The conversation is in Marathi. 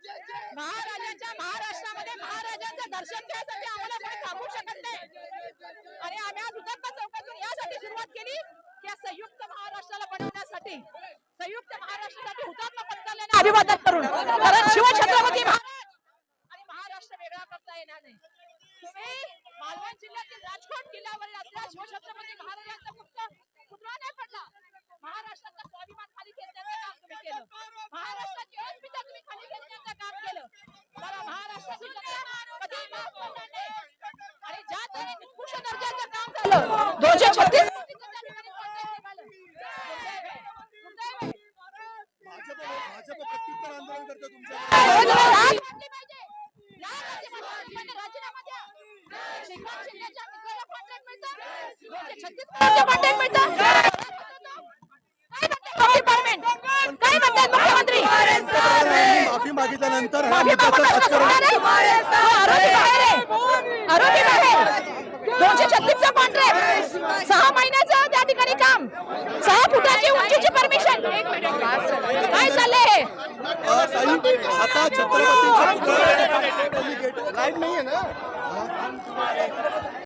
महाराजांच्या महाराष्ट्रामध्ये महाराजांचं दर्शन घ्यायसाठी आम्हाला कोणी थांबू शकत नाही. आणि आम्ही आज हुतात्मा चौकातून यासाठी सुरुवात केली की या संयुक्त महाराष्ट्राला बनवण्यासाठी संयुक्त महाराष्ट्रासाठी हुतात्मा अभिवादन करून. कारण शिवछत्रपती महाराज आणि महाराष्ट्र वेगळा करता येणार नाही. तुम्ही मालवण जिल्ह्यातील राजकोट किल्ल्यावरील असलेल्या शिवछत्रपती महाराजांचा गुप्त पुतळा नाही पडला. महाराष्ट्राचा स्वाभिमान खाली खेचण्याचं काम तुम्ही केलं. महाराष्ट्राची अस्मिता तुम्ही खाली खेचण्याचं काम केलं. मला महाराष्ट्राची कधी माफ करणार नाही. आणि ज्या तऱ्हे निकृष्ट दर्जाचं काम झालं दोनशे छत्तीस माफी मागितल्यानंतर हा मुद्द्याचं राजकारण दोनशे छत्तीसचा कॉन्ट्रॅक्ट सहा महिन्याचं त्या ठिकाणी काम. सहा फुटाची उंचीची परमिशन काय चाललंय? ताई, आता छत्रपतींच्या पुतळ्याला लाइट नाहीये ना?